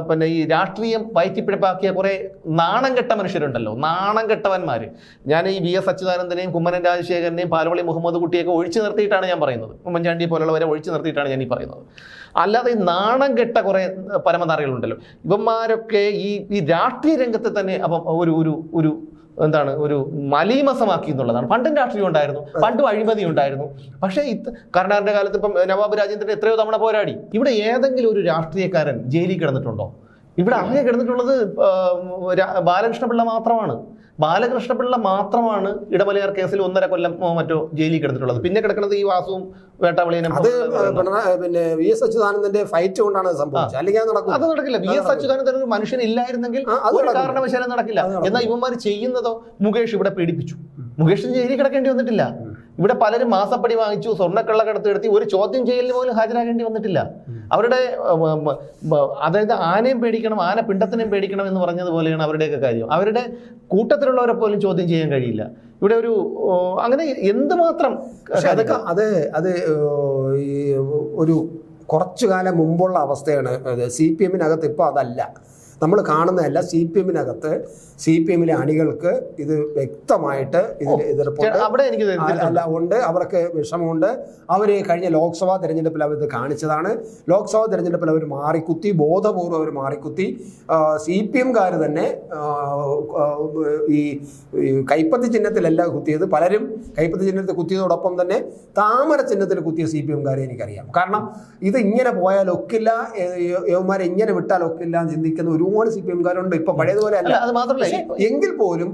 പിന്നെ ഈ രാഷ്ട്രീയം വയറ്റിപ്പിഴപ്പാക്കിയ കുറെ നാണം കെട്ട മനുഷ്യരുണ്ടല്ലോ. നാണം കെട്ടവന്മാര്. ഞാൻ ഈ വി എസ് അച്യുതാനന്ദനെയും കുമ്മനൻ രാജശേഖരനെയും പാലവളി മുഹമ്മദ് കുട്ടിയൊക്കെ ഒഴിച്ചു നിർത്തിയിട്ടാണ് ഞാൻ പറയുന്നത്. ഉമ്മൻചാണ്ടി പോലുള്ളവരെ ഒഴിച്ചു നിർത്തിയിട്ടാണ് ഞാൻ ഈ പറയുന്നത്. അല്ലാതെ ഈ നാണം കെട്ട കുറെ പരമതാറികളുണ്ടല്ലോ ഇവന്മാരൊക്കെ ഈ ഈ രാഷ്ട്രീയ രംഗത്തെ തന്നെ അപ്പം ഒരു ഒരു ഒരു എന്താണ് ഒരു മലീമസമാക്കി എന്നുള്ളതാണ്. പണ്ടും രാഷ്ട്രീയം ഉണ്ടായിരുന്നു പണ്ടും അഴിമതി ഉണ്ടായിരുന്നു പക്ഷേ ഇത് കർണാടക കാലത്ത് ഇപ്പം നവാബ് രാജേന്ദ്രൻ എത്രയോ തവണ പോരാടി. ഇവിടെ ഏതെങ്കിലും ഒരു രാഷ്ട്രീയക്കാരൻ ജയിലിൽ കിടന്നിട്ടുണ്ടോ? ഇവിടെ ആകെ കിടന്നിട്ടുള്ളത് ബാലകൃഷ്ണപിള്ള മാത്രമാണ്. ബാലകൃഷ്ണപിള്ള മാത്രമാണ് ഇടമലയാർ കേസിൽ ഒന്നര കൊല്ലം മറ്റോ ജയിലിൽ കിടന്നിട്ടുള്ളത്. പിന്നെ കിടക്കുന്നത് ഈ വാസുവും വേട്ടാവളിയനും അത് പിന്നെ വി എസ് അച്യുതാനന്ദന്റെ ഫൈറ്റ് കൊണ്ടാണ് സംഭവിച്ചത്. അല്ലെങ്കിൽ അത് നടക്കും അത് നടക്കില്ല. വി എസ് അച്യുതാനന്ദൻ ഒരു മനുഷ്യൻ ഇല്ലായിരുന്നെങ്കിൽ ഒരു കാരണവശാലും നടക്കില്ല. എന്നാൽ ഇവന്മാർ ചെയ്യുന്നതോ മുകേഷ് ഇവിടെ പീഡിപ്പിച്ചു. മുകേഷ് ജയിലിൽ കിടക്കേണ്ടി വന്നിട്ടില്ല. ഇവിടെ പലരും മാസപ്പടി വാങ്ങിച്ചു സ്വർണക്കള്ളക്കടത്ത് നടത്തി ഒരു ചോദ്യം ചെയ്യലിന് പോലും ഹാജരാകേണ്ടി വന്നിട്ടില്ല. അവരുടെ അതായത് ആനയും പേടിക്കണം ആന പിണ്ടത്തിനെയും പേടിക്കണം എന്ന് പറഞ്ഞതുപോലെയാണ് അവരുടെയൊക്കെ കാര്യം. അവരുടെ കൂട്ടത്തിലുള്ളവരെ പോലും ചോദ്യം ചെയ്യാൻ കഴിയില്ല. ഇവിടെ ഒരു അങ്ങനെ എന്തുമാത്രം അതൊക്കെ അത് അത് ഒരു കുറച്ചു കാലം മുമ്പുള്ള അവസ്ഥയാണ്. സി പി എമ്മിനകത്ത് ഇപ്പോൾ അതല്ല. നമ്മൾ കാണുന്നതല്ല സി പി എമ്മിനകത്ത് സി പി എമ്മിലെ അണികൾക്ക് ഇത് വ്യക്തമായിട്ട് ഇതിൽ എതിർപ്പുണ്ട് അവിടെ എനിക്ക് അല്ല ഉണ്ട്. അവർക്ക് വിഷമമുണ്ട്. അവർ കഴിഞ്ഞ ലോക്സഭാ തെരഞ്ഞെടുപ്പിൽ അവർ ഇത് കാണിച്ചതാണ്. ലോക്സഭാ തെരഞ്ഞെടുപ്പിൽ അവർ മാറിക്കുത്തി ബോധപൂർവം അവർ മാറിക്കുത്തി. സി പി എംകാർ തന്നെ ഈ കൈപ്പത്തി ചിഹ്നത്തിലല്ല കുത്തിയത്. പലരും കൈപ്പത്തി ചിഹ്നത്തിൽ കുത്തിയതോടൊപ്പം തന്നെ താമര ചിഹ്നത്തിൽ കുത്തിയ സി പി എംകാരെ എനിക്കറിയാം. കാരണം ഇത് ഇങ്ങനെ പോയാൽ ഒക്കില്ല യവന്മാരെ ഇങ്ങനെ വിട്ടാൽ ഒക്കില്ല എന്ന് ചിന്തിക്കുന്ന ഒരുപാട് സി പി എംകാരുണ്ട്. ഇപ്പൊ പഴയതുപോലെ അല്ല. അത് മാത്രമല്ല എങ്കിൽ പോലും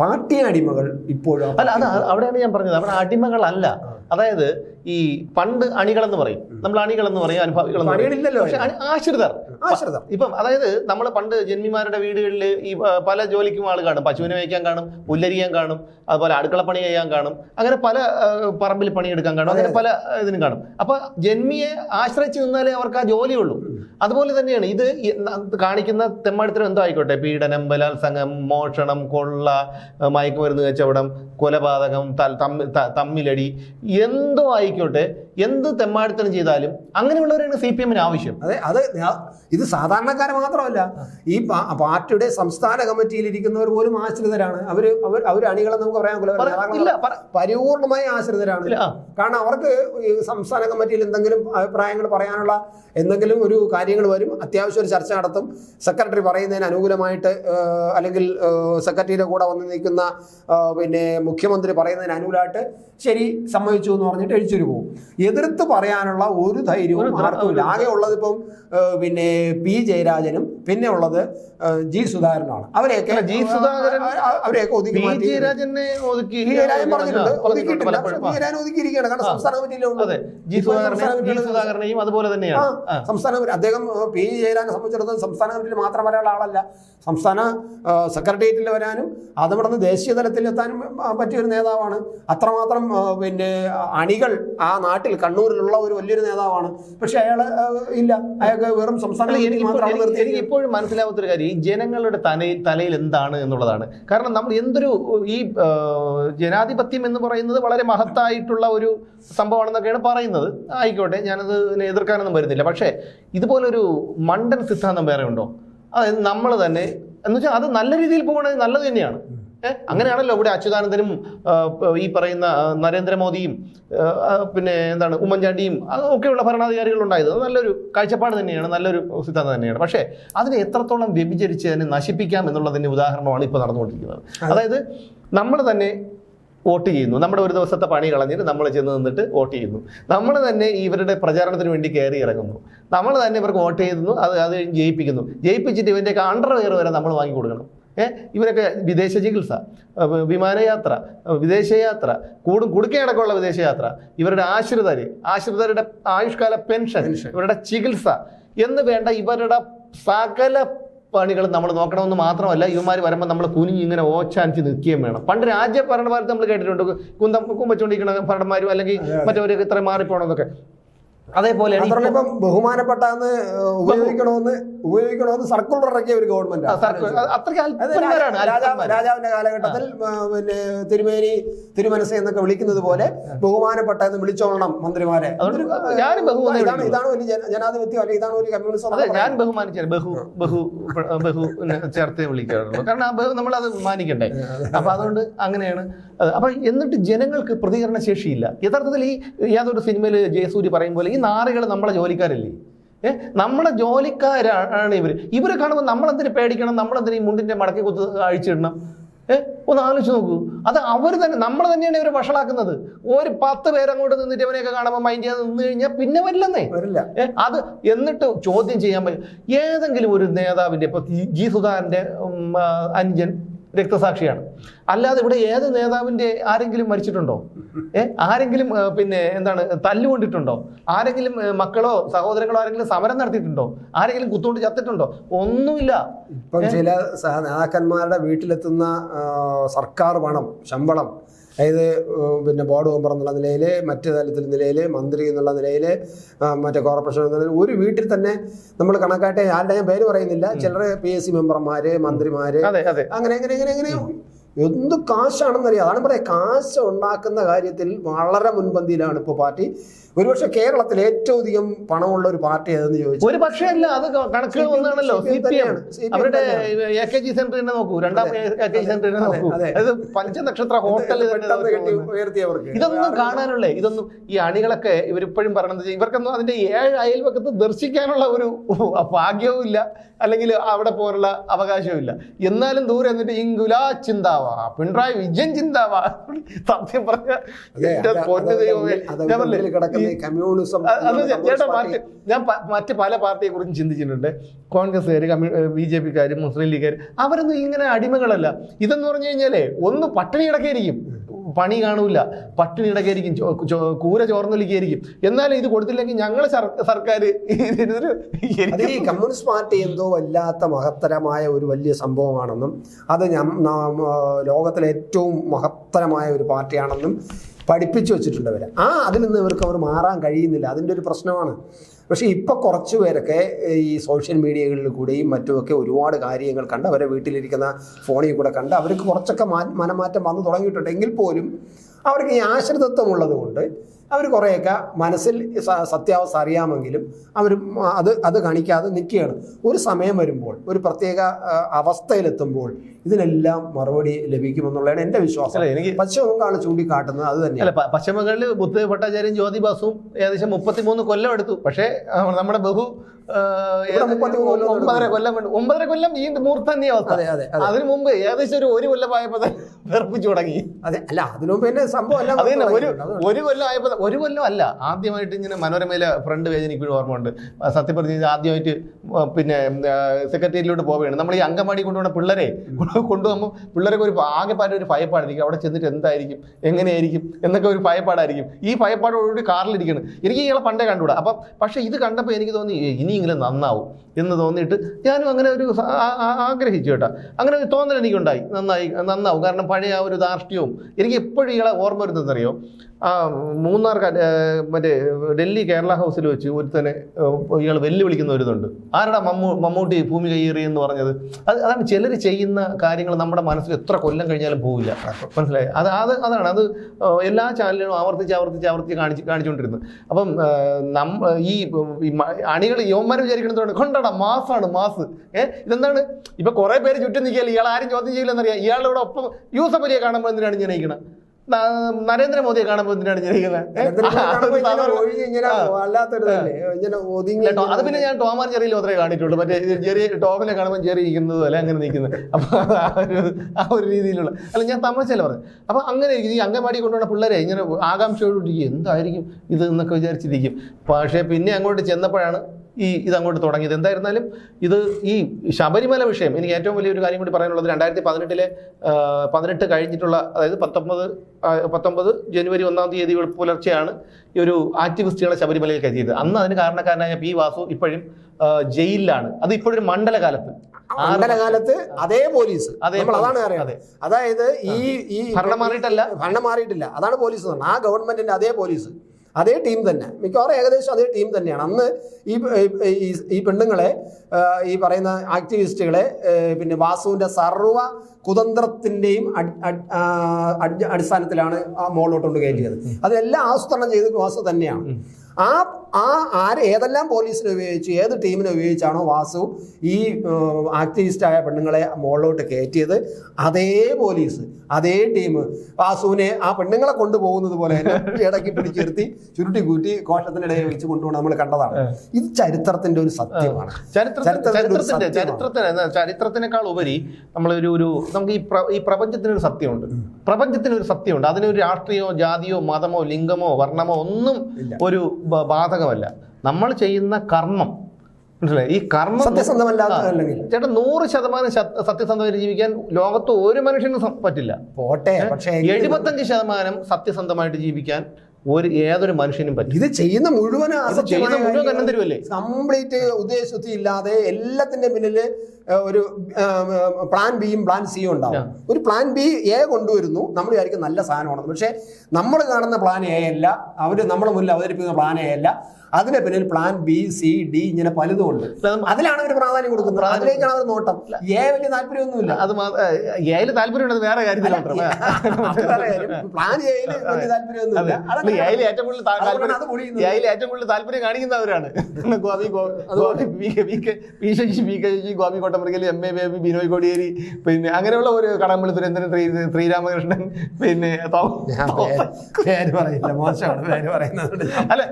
പാർട്ടി അടിമകൾ ഇപ്പോഴും അല്ല അത് അവിടെയാണ് ഞാൻ പറഞ്ഞത്. അവിടെ അടിമകളല്ല. അതായത് ഈ പണ്ട് അണികളെന്ന് പറയും. നമ്മൾ അണികളെന്ന് പറയും അനുഭാവികളെന്ന് പറയും. പക്ഷെ ആശ്രിതർ. ആശ്രിതർ ഇപ്പം അതായത് നമ്മൾ പണ്ട് ജന്മിമാരുടെ വീടുകളിൽ ഈ പല ജോലിക്കും ആൾ കാണും. പശുവിനെ വയ്ക്കാൻ കാണും പുല്ലരിയാൻ കാണും അതുപോലെ അടുക്കള പണി ചെയ്യാൻ കാണും അങ്ങനെ പല പറമ്പിൽ പണിയെടുക്കാൻ കാണും അങ്ങനെ പല ഇതിനും കാണും. അപ്പൊ ജന്മിയെ ആശ്രയിച്ച് നിന്നാലേ അവർക്ക് ആ ജോലിയുള്ളൂ അതുപോലെ തന്നെയാണ് ഇത് കാണിക്കുന്ന തെമ്മാടിത്തരം എന്തോ ആയിക്കോട്ടെ പീഡനം ബലാത്സംഗം മോഷണം കൊള്ള മയക്കുമരുന്ന് കച്ചവടം കൊലപാതകം തമ്മിലടി എന്തോ ആയിക്കോട്ടെ? എന്ത് തെമ്മാടിത്തരം ചെയ്താലും അങ്ങനെയുള്ളവരാണ് സി പി എമ്മിന് ആവശ്യം. അതെ അത് ഇത് സാധാരണക്കാരെ മാത്രമല്ല. ഈ പാർട്ടിയുടെ സംസ്ഥാന കമ്മിറ്റിയിൽ ഇരിക്കുന്നവർ പോലും ആശ്രിതരാണ്. അവർ അവർ അവർ അണികളെ നമുക്ക് പറയാൻ പരിപൂർണമായി ആശ്രിതരാണ്. കാരണം അവർക്ക് സംസ്ഥാന കമ്മിറ്റിയിൽ എന്തെങ്കിലും അഭിപ്രായങ്ങൾ പറയാനുള്ള എന്തെങ്കിലും ഒരു കാര്യങ്ങൾ വരും അത്യാവശ്യം ഒരു ചർച്ച നടത്തും. സെക്രട്ടറി പറയുന്നതിന് അനുകൂലമായിട്ട് അല്ലെങ്കിൽ സെക്രട്ടറിയുടെ കൂടെ വന്ന് നിൽക്കുന്ന പിന്നെ മുഖ്യമന്ത്രി പറയുന്നതിന് അനുകൂലമായിട്ട് ശരി സമ്മതിച്ചു എന്ന് പറഞ്ഞിട്ട് എഴിച്ചൊരു പോകും. എതിർത്ത് പറയാനുള്ള ഒരു ധൈര്യവും ആർക്കുമില്ല. ആകെ ഉള്ളത് ഇപ്പം പിന്നെ പി ജയരാജനും പിന്നെ ഉള്ളത് ജി സുധാകരനാണ് അവരെയൊക്കെ ജി സുധാകരൻ- അവരെയൊക്കെ ഒതുക്കി മാറ്റി. ജയരാജനെ ഒതുക്കി ജയരാജൻ പറഞ്ഞിട്ടുണ്ട്. ഒതുക്കിയിട്ടില്ല. ജയരാജൻ ഒതുക്കിയിരിക്കുകയാണ്. കാരണം ആ. സംസ്ഥാന അതുപോലെ തന്നെയാണ്. സംസ്ഥാന അദ്ദേഹം പി ജയരാജനെ സംബന്ധിച്ചിടത്തോളം സംസ്ഥാന കമ്മിറ്റിയിൽ മാത്രം വരാനുള്ള ആളല്ല. സംസ്ഥാന സെക്രട്ടേറിയറ്റിൽ വരാനും അതവിടെ നിന്ന് ദേശീയ തലത്തിൽ എത്താനും പറ്റിയ ഒരു നേതാവാണ്. അത്രമാത്രം പിന്നെ അണികൾ ആ നാട്ടിൽ കണ്ണൂരിലുള്ള ഒരു വലിയൊരു നേതാവാണ്. പക്ഷെ അയാൾ ഇല്ല. അയാൾക്ക് വെറും സംസ്ഥാന എനിക്ക് ഇപ്പോഴും മനസ്സിലാവാത്തൊരു കാര്യം ഈ ജനങ്ങളുടെ തലയിൽ തലയിൽ എന്താണ് എന്നുള്ളതാണ്. കാരണം നമ്മൾ എന്തൊരു ഈ ജനാധിപത്യം എന്ന് പറയുന്നത് വളരെ മഹത്തായിട്ടുള്ള ഒരു സംഭവമാണെന്നൊക്കെയാണ് പറയുന്നത്. ആയിക്കോട്ടെ ഞാനത് എതിർക്കാനൊന്നും വരുന്നില്ല. പക്ഷേ ഇതുപോലൊരു മണ്ടൻ സിദ്ധാന്തം വേറെ ഉണ്ടോ? അതായത് നമ്മൾ തന്നെ എന്ന് വെച്ചാൽ അത് നല്ല രീതിയിൽ പോകണമെങ്കിൽ നല്ലത് തന്നെയാണ്. അങ്ങനെയാണല്ലോ ഇവിടെ അച്യുതാനന്ദനും ഈ പറയുന്ന നരേന്ദ്രമോദിയും പിന്നെ എന്താണ് ഉമ്മൻചാണ്ടിയും ഒക്കെയുള്ള ഭരണാധികാരികൾ ഉണ്ടായത് അത് നല്ലൊരു കാഴ്ചപ്പാട് തന്നെയാണ് നല്ലൊരു സിദ്ധാന്തം തന്നെയാണ്. പക്ഷേ അതിനെ എത്രത്തോളം വ്യഭിചരിച്ച് അതിനെ നശിപ്പിക്കാം എന്നുള്ളതിന്റെ ഉദാഹരണമാണ് ഇപ്പോൾ നടന്നുകൊണ്ടിരിക്കുന്നത്. അതായത് നമ്മൾ തന്നെ വോട്ട് ചെയ്യുന്നു. നമ്മുടെ ഒരു ദിവസത്തെ പണി കളഞ്ഞിട്ട് നമ്മൾ ചെന്ന് നിന്നിട്ട് വോട്ട് ചെയ്യുന്നു. നമ്മൾ തന്നെ ഇവരുടെ പ്രചാരണത്തിന് വേണ്ടി കയറി ഇറങ്ങുന്നു. നമ്മൾ തന്നെ ഇവർക്ക് വോട്ട് ചെയ്യുന്നു അത് അത് ജയിപ്പിക്കുന്നു. ജയിപ്പിച്ചിട്ട് ഇവന്റെയൊക്കെ അണ്ടർവെയർ വരെ നമ്മൾ വാങ്ങി കൊടുക്കണം ഇവരൊക്കെ വിദേശ ചികിത്സ വിമാനയാത്ര വിദേശയാത്ര കൂടും കുടുക്കയടക്കമുള്ള വിദേശയാത്ര ഇവരുടെ ആശ്രിതർ ആശ്രിതരുടെ ആയുഷ്കാല പെൻഷൻ. ഇവരുടെ ചികിത്സ എന്ന് വേണ്ട ഇവരുടെ സകല പണികൾ നമ്മൾ നോക്കണമെന്ന് മാത്രമല്ല ഇവന്മാർ വരുമ്പോൾ നമ്മൾ കുനിഞ്ഞ് ഇങ്ങനെ ഓച്ചാനിച്ച് നിൽക്കുകയും വേണം. പണ്ട് രാജ്യ ഭരണഭാരത്ത് നമ്മൾ കേട്ടിട്ടുണ്ട് കുന്തം കുമ്പച്ചുകൊണ്ടിരിക്കുന്ന ഭരണന്മാരും അല്ലെങ്കിൽ മറ്റവരൊക്കെ ഇത്ര മാറിപ്പോണമെന്നൊക്കെ ഇപ്പോൾ- ഇപ്പം ബഹുമാനപ്പെട്ട ഉപയോഗിക്കണമെന്ന് ഉപയോഗിക്കണമെന്ന് സർക്കുലർ ഇറക്കിയ ഒരു ഗവൺമെന്റ് രാജാവിന്റെ കാലഘട്ടത്തിൽ പിന്നെ തിരുമേനി തിരുമനസ് എന്നൊക്കെ വിളിക്കുന്നത് പോലെ ബഹുമാനപ്പെട്ട എന്ന് വിളിച്ചോളണം മന്ത്രിമാരെ. ഇതാണ്. ഇതാണ് ഒരു ജന- ജനാധിപത്യം അല്ലെങ്കിൽ ഇതാണ് ഒരു കമ്മ്യൂണിസം ഞാൻ ബഹുമാനിച്ചു ബഹു ബഹു ബഹു ചേർത്ത് വിളിക്കാറുള്ളൂ. കാരണം നമ്മൾ അത് മാനിക്കണ്ടേ? അപ്പൊ അതുകൊണ്ട് അങ്ങനെയാണ്. അപ്പൊ എന്നിട്ട് ജനങ്ങൾക്ക് പ്രതികരണ ശേഷിയില്ല യഥാർത്ഥത്തിൽ ഈ യാതൊരു സിനിമയിൽ ജയസൂര്യ പറയും പോലെ ഈ നാറികൾ നമ്മളെ ജോലിക്കാരല്ലേ? ഏ? നമ്മുടെ ജോലിക്കാരാണ് ഇവർ ഇവരെ കാണുമ്പോൾ നമ്മളെന്തിനു പേടിക്കണം? നമ്മളെന്തിനു ഈ മുണ്ടിന്റെ മടക്കി കുത്ത് അഴിച്ചിടണം? ഏ? ഒന്ന് ആലോചിച്ച് നോക്കൂ. അത് അവർ തന്നെ നമ്മൾ തന്നെയാണ് ഇവരെ വഷളാക്കുന്നത്. ഒരു പത്ത് പേരങ്ങോട്ട് നിന്നിട്ട് ഇവനെയൊക്കെ കാണുമ്പോൾ മൈൻഡ് ചെയ്യാതെ നിന്ന് കഴിഞ്ഞാൽ പിന്നെ വരില്ലെന്നേ. വരില്ല. അത് എന്നിട്ട് ചോദ്യം ചെയ്യാൻ പറ്റും. ഏതെങ്കിലും ഒരു നേതാവിന്റെ ഇപ്പൊ ജി- സുധാകരന്റെ അനുജൻ രക്തസാക്ഷിയാണ്. അല്ലാതെ ഇവിടെ ഏത് നേതാവിന്റെ ആരെങ്കിലും മരിച്ചിട്ടുണ്ടോ? ഏ? ആരെങ്കിലും പിന്നെ എന്താണ് തല്ലുകൊണ്ടിട്ടുണ്ടോ? ആരെങ്കിലും മക്കളോ സഹോദരങ്ങളോ ആരെങ്കിലും സമരം നടത്തിയിട്ടുണ്ടോ? ആരെങ്കിലും കുത്തുകൊണ്ട് ചത്തിട്ടുണ്ടോ? ഒന്നുമില്ല. ഇപ്പം ചില നേതാക്കന്മാരുടെ വീട്ടിലെത്തുന്ന സർക്കാർ പണം ശമ്പളം അതായത് പിന്നെ ബോർഡ് മെമ്പർ എന്നുള്ള നിലയിൽ മറ്റ് തലത്തിൽ നിലയിൽ മന്ത്രി എന്നുള്ള നിലയിൽ മറ്റേ കോർപ്പറേഷൻ എന്നുള്ള ഒരു വീട്ടിൽ തന്നെ നമ്മൾ കണക്കാട്ടെ ആരുടെ ഞാൻ പേര് പറയുന്നില്ല. ചിലർ പി എസ് സി അതെ അതെ. അങ്ങനെ അങ്ങനെ അങ്ങനെ അങ്ങനെ എന്ത് കാശാണെന്നറിയാം. അതാണ് പറയാം കാശ് ഉണ്ടാക്കുന്ന കാര്യത്തിൽ വളരെ മുൻപന്തിയിലാണ് ഇപ്പോൾ പാർട്ടി. ഒരുപക്ഷെ കേരളത്തിൽ ഏറ്റവും അധികം പണമുള്ള ഒരു പാർട്ടി ഏതെന്ന് ചോദിച്ചു ഒരു പക്ഷേ അല്ല അത് കണക്ക് ഒന്നാണല്ലോ. സി പി എം അവരുടെ. എ കെ ജി സെന്റർ തന്നെ നോക്കൂ രണ്ടാം എ കെ ജി സെന്റർ നോക്കൂ. അതെ. പഞ്ചനക്ഷത്ര ഹോട്ടൽ ഇതൊന്നും കാണാനുള്ളേ. ഇതൊന്നും ഈ അണികളൊക്കെ ഇവരിപ്പോഴും പറയണത് ഇവർക്കൊന്നും അതിന്റെ ഏഴ് അയൽവക്കത്ത് ദർശിക്കാനുള്ള ഒരു ഭാഗ്യവും ഇല്ല അല്ലെങ്കിൽ അവിടെ പോലുള്ള അവകാശവും ഇല്ല എന്നാലും ദൂരെ എന്നിട്ട് ഇങ്കുലാ ചിന്താവാ. പിണറായി വിജയൻ ചിന്താവാ. സത്യം പറഞ്ഞ ഞാൻ ചേട്ടാ മറ്റ് ഞാൻ പ- മറ്റ് പല പാർട്ടിയെ കുറിച്ച് ചിന്തിച്ചിട്ടുണ്ട്. കോൺഗ്രസ്സുകാർ കമ്മ്യൂ ബി ജെ പിക്കാർ മുസ്ലിം ലീഗുകാർ അവരൊന്നും ഇങ്ങനെ അടിമകളല്ല. ഇതെന്ന് പറഞ്ഞു കഴിഞ്ഞാലേ ഒന്ന് പട്ടിണി കിടക്കേയിരിക്കും പണി കാണൂല. പട്ടിണി ഇടക്കായിരിക്കും കൂര ചോർന്നൊലിക്കായിരിക്കും. എന്നാലും ഇത് കൊടുത്തില്ലെങ്കിൽ ഞങ്ങൾ സർക്കാർ കമ്മ്യൂണിസ്റ്റ് പാർട്ടി എന്തോ വല്ലാത്ത മഹത്തരമായ ഒരു വലിയ സംഭവമാണെന്നും അത് ലോകത്തിലെ ഏറ്റവും മഹത്തരമായ ഒരു പാർട്ടിയാണെന്നും പഠിപ്പിച്ചു വെച്ചിട്ടുണ്ട് അവർ ആ അതിൽ നിന്ന് ഇവർക്ക് അവർ മാറാൻ കഴിയുന്നില്ല. അതിന്റെ ഒരു പ്രശ്നമാണ്. പക്ഷേ ഇപ്പോൾ കുറച്ച് പേരൊക്കെ ഈ സോഷ്യൽ മീഡിയകളിൽ കൂടെയും മറ്റുമൊക്കെ ഒരുപാട് കാര്യങ്ങൾ കണ്ട് അവരെ വീട്ടിലിരിക്കുന്ന ഫോണിൽ കൂടെ കണ്ട് അവർക്ക് കുറച്ചൊക്കെ മനമാറ്റം വന്നു തുടങ്ങിയിട്ടുണ്ട്. എങ്കിൽ പോലും അവർക്ക് ഈ ആശ്രിതത്വം ഉള്ളത് കൊണ്ട് അവർ കുറേയൊക്കെ മനസ്സിൽ സത്യാവസ്ഥ അറിയാമെങ്കിലും അവർ അത് അത് കാണിക്കാതെ നിൽക്കുകയാണ്. ഒരു സമയം വരുമ്പോൾ ഒരു പ്രത്യേക അവസ്ഥയിലെത്തുമ്പോൾ ഇതിനെല്ലാം മറുപടി ലഭിക്കുമെന്നുള്ളതാണ് എന്റെ വിശ്വാസം. എനിക്ക് പശ്ചിമബംഗാളിൽ ചൂണ്ടിക്കാട്ടുന്നത് അത് തന്നെയാണ്. അല്ല പശ്ചിമബംഗാളിൽ ബുദ്ധ ഭട്ടാചാര്യം ജ്യോതി ബാസുവും ഏകദേശം മുപ്പത്തിമൂന്ന് കൊല്ലം എടുത്തു. പക്ഷേ നമ്മുടെ ബഹു ആ, ഇവിടെ 33 കൊല്ലം ഒമ്പതര കൊല്ലം ഒമ്പതര കൊല്ലം ഈ തന്നെ അവസ്ഥ. അതെ അതെ അതെ. അതിനു മുമ്പ് ഏകദേശം ഒരു ഒരു കൊല്ലം ആയപ്പോ തന്നെ വിറപ്പിച്ചു തുടങ്ങി. അതെ അല്ല അതിനു പിന്നെ തന്നെ സംഭവം അല്ല അത് തന്നെ ഒരു ഒരു കൊല്ലം ആയപ്പോ ഒരു കൊല്ലം അല്ല ആദ്യമായിട്ട് ഇങ്ങനെ മനോരമയിലെ ഫ്രണ്ട് പേജ് എനിക്കൊരു ഇപ്പോഴും ഓർമ്മയുണ്ട് സത്യം പറഞ്ഞു ആദ്യമായിട്ട് പിന്നെ സെക്രട്ടേറിയറ്റിലോട്ട് പോവുകയാണ്. നമ്മൾ ഈ അങ്കമാടി കൊണ്ടുപോകുന്ന പിള്ളേരെ കൊണ്ടുപോകുമ്പോൾ പിള്ളേർക്ക് ഒരു ആകെ പാട്ട് ഒരു ഭയപ്പാടായിരിക്കും. അവിടെ ചെന്നിട്ട് എന്തായിരിക്കും എങ്ങനെയായിരിക്കും എന്നൊക്കെ ഒരു ഭയപ്പാടായിരിക്കും. ഈ ഭയപ്പാടോടുകൂടി കാറിലിരിക്കണം എനിക്ക് ഇയാളെ പണ്ടേ കണ്ടുകൂടാ. അപ്പം പക്ഷേ ഇത് കണ്ടപ്പോൾ എനിക്ക് തോന്നി ഇനിയെങ്കിലും നന്നാവും. എന്ന് തോന്നിയിട്ട് ഞാനും അങ്ങനെ ഒരു ആഗ്രഹിച്ചു കേട്ടോ. അങ്ങനെ ഒരു തോന്നൽ എനിക്കുണ്ടായി. നന്നായി നന്നാവും. കാരണം പഴയ ആ ഒരു ധാർഷ്ട്യവും. എനിക്ക് എപ്പോഴും ഇയാളെ ഓർമ്മ വരുന്നതെന്നറിയോ ആ മൂന്നാർ മറ്റേ ഡൽഹി കേരള ഹൗസിൽ വെച്ച് ഒരുത്തനെ ഇയാൾ വെല്ലുവിളിക്കുന്ന ഒരു ഇതുണ്ട് ആരുടെ മമ്മൂ മമ്മൂട്ടി ഭൂമി കയ്യേറി എന്ന് പറഞ്ഞത്? അത് അതാണ് ചിലർ ചെയ്യുന്ന കാര്യങ്ങൾ നമ്മുടെ മനസ്സിൽ എത്ര കൊല്ലം കഴിഞ്ഞാലും പോവില്ല. മനസ്സിലായി? അത് അത് അതാണ്. അത് എല്ലാ ചാനലുകളും ആവർത്തിച്ച് ആവർത്തിച്ച് ആവർത്തിച്ച് കാണിച്ച് കാണിച്ചുകൊണ്ടിരുന്നത് അപ്പം നം ഈ അണികൾ യവന്മാർ വിചാരിക്കണത്തോടെ കൊണ്ടടാ മാസാണ് മാസ്. ഏഹ് ഇതെന്താണ്? ഇപ്പം കുറേ പേര് ചുറ്റും നിൽക്കിയാൽ ഇയാൾ ആരും ചോദ്യം ചെയ്യില്ലെന്നറിയാം. ഇയാളുടെ ഒപ്പം യൂസഫലിയെ കാണുമ്പോൾ എന്തിനാണ് ഞാൻ ഇരിക്കണം? നരേന്ദ്രമോദിയെ കാണുമ്പോൾ എന്തിനാണ് ടോ- അത് പിന്നെ ഞാൻ ടോമാർ ചെറിയിൽ മാത്രമേ കാണിച്ചുള്ളൂ മറ്റേ ചെറിയ ടോമിനെ കാണുമ്പോൾ ചെറിയ ഇരിക്കുന്നത് അല്ലെ അങ്ങനെ നിൽക്കുന്നത്. അപ്പൊ ആ ഒരു ആ ഒരു രീതിയിലുള്ള അല്ല ഞാൻ തമാശയല്ല പറഞ്ഞു അപ്പൊ അങ്ങനെ ഇരിക്കും. ഈ അംഗൻവാടി കൊണ്ടുവന്ന പിള്ളേരെ ഇങ്ങനെ ആകാംക്ഷയോടിരിക്കും എന്തായിരിക്കും ഇത് എന്നൊക്കെ വിചാരിച്ചിരിക്കും. പക്ഷേ പിന്നെ അങ്ങോട്ട് ചെന്നപ്പോഴാണ് ഈ ഇതങ്ങോട്ട് തുടങ്ങിയത്. എന്തായിരുന്നാലും ഇത് ഈ ശബരിമല വിഷയം എനിക്ക് ഏറ്റവും വലിയൊരു കാര്യം കൂടി പറയാനുള്ളത് രണ്ടായിരത്തി പതിനെട്ടിലെ പതിനെട്ട് കഴിഞ്ഞിട്ടുള്ള അതായത് പത്തൊമ്പത് പത്തൊമ്പത് ജനുവരി ഒന്നാം തീയതി പുലർച്ചെയാണ് ഈ ഒരു ആക്ടിവിസ്റ്റുകളെ ശബരിമലയിൽ കയറ്റിയത് അന്ന് അതിന് കാരണക്കാരനായ പി വാസു ഇപ്പോഴും ജയിലിലാണ്. അത് ഇപ്പോഴൊരു മണ്ഡലകാലത്ത്. മണ്ഡലകാലത്ത് അതേ പോലീസ്. അതാണ് അറിയാതെ അതെ. അതായത് ഈ ഈ ഭരണം മാറിയിട്ടല്ല. ഭരണം മാറിയിട്ടില്ല. അതാണ് പോലീസ് ആ ഗവൺമെന്റിന്റെ അതേ പോലീസ്. അതേ ടീം തന്നെ. മിക്കവാറും ഏകദേശം അതേ ടീം തന്നെയാണ്. അന്ന് ഈ ഈ- പെണ്ണുങ്ങളെ ഈ പറയുന്ന ആക്ടിവിസ്റ്റുകളെ പിന്നെ വാസുവിന്റെ സർവ അടി- അടിസ്ഥാനത്തിലാണ് ആ മോളിലോട്ട് കൊണ്ട് കയറ്റിയത് അതെല്ലാം ആസൂത്രണം ചെയ്ത് വാസു തന്നെയാണ്. ആ ആ ആര് ഏതെല്ലാം പോലീസിനെ ഉപയോഗിച്ച് ഏത് ടീമിനെ ഉപയോഗിച്ചാണോ വാസു ഈ ആക്ടിവിസ്റ്റായ പെണ്ണുങ്ങളെ മുകളിലോട്ട് കയറ്റിയത്? അതേ പോലീസ് അതേ ടീം. വാസുവിനെ ആ പെണ്ണുങ്ങളെ കൊണ്ടുപോകുന്നത് പോലെ ഇടയ്ക്ക് പിടിച്ചിരുത്തി ചുരുട്ടി കൂട്ടി കോശത്തിനിടയിൽ വെച്ച് കൊണ്ടുപോകണം നമ്മൾ കണ്ടതാണ്. ഇത് ചരിത്രത്തിന്റെ ഒരു സത്യമാണ്. ചരിത്രത്തിന്റെ ചരിത്രത്തിന് ചരിത്രത്തിനേക്കാൾ ഉപരി നമ്മളൊരു ഒരു നമുക്ക് ഈ പ്ര- ഈ പ്രപഞ്ചത്തിനൊരു സത്യമുണ്ട്. പ്രപഞ്ചത്തിനൊരു സത്യമുണ്ട്. അതിനൊരു രാഷ്ട്രീയമോ ജാതിയോ മതമോ ലിംഗമോ വർണമോ ഒന്നും ഒരു ബാധകമല്ല. നമ്മൾ ചെയ്യുന്ന കർമ്മം. മനസ്സിലായി? ഈ കർമ്മം സത്യസന്ധമല്ലാത്ത ചേട്ടൻ അല്ലെങ്കിൽ. ചേട്ടാ നൂറ് ശതമാനം സത്യസന്ധമായി ജീവിക്കാൻ ലോകത്ത് ഒരു മനുഷ്യനും പറ്റില്ല. പോട്ടെ പക്ഷേ എഴുപത്തഞ്ച് ശതമാനം സത്യസന്ധമായിട്ട് ജീവിക്കാൻ ഒരു ഏതൊരു മനുഷ്യനും പറ്റും. ഇത് ചെയ്യുന്ന മുഴുവൻ ഇത് ചെയ്യുന്ന മുഴുവൻ കന്നം തരുമല്ലേ കംപ്ലീറ്റ് ഉദ്ദേശത്തി ഇല്ലാതെ എല്ലാത്തിന്റെ പിന്നിൽ ഒരു പ്ലാൻ ബിയും പ്ലാൻ സിയും ഉണ്ടാവും. ഒരു പ്ലാൻ ബി എ കൊണ്ടുവരുന്നു നമ്മൾ വിചാരിക്കും നല്ല സാധനമാണെന്ന്. പക്ഷേ നമ്മൾ കാണുന്ന പ്ലാൻ എ അല്ല അവർ നമ്മുടെ മുന്നിൽ അവതരിപ്പിക്കുന്ന പ്ലാൻ എ അല്ല. അതിന് പിന്നിൽ പ്ലാൻ ബി സി ഡി ഇങ്ങനെ പലതും ഉണ്ട്. അതിലാണ് അവർ പ്രാധാന്യം കൊടുക്കുന്നത്. അതിലേക്കാണ് അവർ നോട്ടം. എ വലിയ താല്പര്യമൊന്നുമില്ല. അത് ഏതിൽ താല്പര്യമുണ്ട് വേറെ കാര്യത്തിൽ മാത്രം. പ്ലാൻ എയിൽ വലിയ താല്പര്യമൊന്നുമില്ല. ഏതിൽ ഏറ്റവും കൂടുതൽ താല്പര്യം പൊളിയുന്നത്. ഏറ്റവും കൂടുതൽ താല്പര്യം കാണിക്കുന്നവരാണ്. Gopi P K- K- P Sasi P K Sasi Gopi Kottamarikkal M A Baby Binoy Kodiyeri പിന്നെ അങ്ങനെയുള്ള ഒരു കടമ്പള്ളി സുരേന്ദ്രൻ ശ്രീ ശ്രീരാമകൃഷ്ണൻ പിന്നെ പേര് പറയില്ല. മോശമാണ് പേര് പറയുന്നത്. അല്ല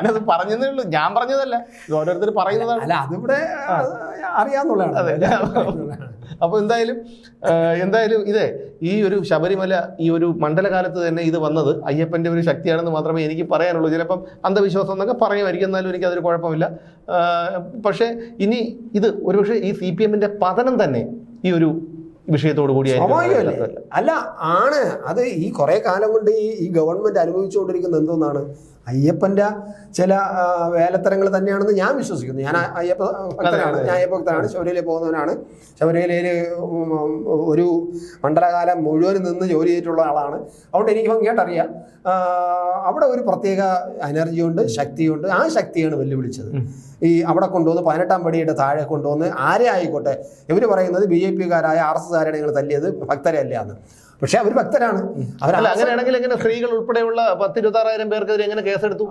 ഞാനത് പറഞ്ഞതേ ഉള്ളൂ. ഞാൻ പറഞ്ഞതല്ല. ഇത് ഓരോരുത്തർ പറയുന്നതാണ്. അല്ല അതിവിടെ അറിയാന്നുള്ളതാണ്. അതെ അപ്പോൾ എന്തായാലും എന്തായാലും ഇതേ ഈ ഒരു ശബരിമല ഈ ഒരു മണ്ഡലകാലത്ത് തന്നെ ഇത് വന്നത് അയ്യപ്പന്റെ ഒരു ശക്തിയാണെന്ന് മാത്രമേ എനിക്ക് പറയാനുള്ളൂ. ചിലപ്പം അന്ധവിശ്വാസം എന്നൊക്കെ പറയുമായിരിക്കും. എന്നാലും എനിക്ക് അതൊരു കുഴപ്പമില്ല പക്ഷേ ഇനി ഇത് ഒരുപക്ഷെ ഈ സി പി എമ്മിന്റെ പതനം തന്നെ ഈ ഒരു വിഷയത്തോടു കൂടി അല്ല ആണ്. അത് ഈ കുറെ കാലം കൊണ്ട് ഈ ഈ ഗവൺമെന്റ് അനുഭവിച്ചുകൊണ്ടിരിക്കുന്ന എന്തോന്നാണ് അയ്യപ്പന്റെ ചില വേലത്തരങ്ങൾ തന്നെയാണെന്ന് ഞാൻ വിശ്വസിക്കുന്നു. ഞാൻ അയ്യപ്പ ഭക്തനാണ്. ഞാൻ അയ്യപ്പ ഭക്തനാണ്. ശബരിമലയിൽ പോകുന്നവനാണ്. ശബരിമലയിൽ ഒരു മണ്ഡലകാലം മുഴുവൻ നിന്ന് ജോലി ചെയ്തിട്ടുള്ള ആളാണ്. അതുകൊണ്ട് എനിക്ക് ഭംഗിയായിട്ടറിയാം ആ, അവിടെ ഒരു പ്രത്യേക എനർജിയുണ്ട് ശക്തിയുണ്ട്. ആ ശക്തിയാണ് വെല്ലുവിളിച്ചത്. ഈ അവിടെ കൊണ്ടുവന്ന് പതിനെട്ടാം പടിയുടെ താഴെ കൊണ്ടുവന്ന് ആരെ ആയിക്കോട്ടെ ഇവർ പറയുന്നത് ബി ജെ പിക്കാരായ ആർ എസ് എസ്കാരെ നിങ്ങൾ തല്ലിയത്? ഭക്തരെ അല്ല എന്ന്. പക്ഷെ അവർ ഭക്തരാണ്. അവർ അങ്ങനെയാണെങ്കിൽ എങ്ങനെ സ്ത്രീകൾ ഉൾപ്പെടെയുള്ള പത്ത് ഇരുപത്തി ആറായിരം പേർക്കെതിരെ എങ്ങനെ കേസെടുത്തു?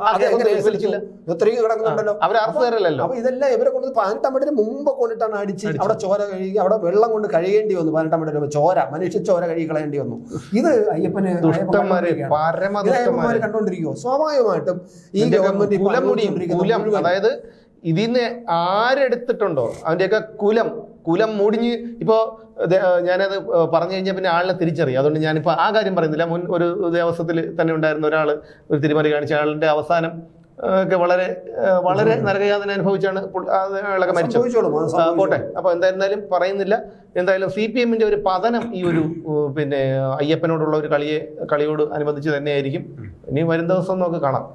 സ്ത്രീ കിടക്കുന്നുണ്ടല്ലോ. അവർ അർത്ഥകാരല്ലോ അപ്പൊ ഇതെല്ലാം ഇവരെ കൊണ്ട് പതിനെട്ടാം പടിന് മുമ്പ് കൊണ്ടിട്ടാണ് അടിച്ച് അവിടെ ചോര കഴുകി അവിടെ വെള്ളം കൊണ്ട് കഴിയേണ്ടി വന്നു പതിനെട്ടാം പടി ചോര മനുഷ്യ ചോര കഴുകി കളയേണ്ടി വന്നു. ഇത് അയ്യപ്പന് അയ്യപ്പന്മാര് കണ്ടോണ്ടിരിക്കുവോ സ്വാഭാവികമായിട്ടും ഈ ഗവൺമെന്റ് അതായത് ഇതിന്ന് ആരെടുത്തിട്ടുണ്ടോ? അവന്റെയൊക്കെ കുലം. കുലം മുടിഞ്ഞ് ഇപ്പോൾ ഞാനത് പറഞ്ഞു കഴിഞ്ഞാൽ പിന്നെ ആളിനെ തിരിച്ചറിയും. അതുകൊണ്ട് ഞാനിപ്പോൾ ആ കാര്യം പറയുന്നില്ല. മുൻ ഒരു ദേവസ്വത്തിൽ തന്നെ ഉണ്ടായിരുന്ന ഒരാൾ ഒരു തിരുമറി കാണിച്ച ആളിന്റെ അവസാനം ഒക്കെ വളരെ വളരെ നരകയാതന അനുഭവിച്ചാണ് മരിച്ചു ആളൊക്കെ മരിച്ചത്. ആ, പോട്ടെ. അപ്പോൾ എന്തായിരുന്നാലും പറയുന്നില്ല. എന്തായാലും സി പി എമ്മിന്റെ ഒരു പതനം ഈ ഒരു പിന്നെ അയ്യപ്പനോടുള്ള ഒരു കളിയെ കളിയോട് അനുബന്ധിച്ച് തന്നെയായിരിക്കും. ഇനി വരും ദിവസം നമുക്ക് കാണാം.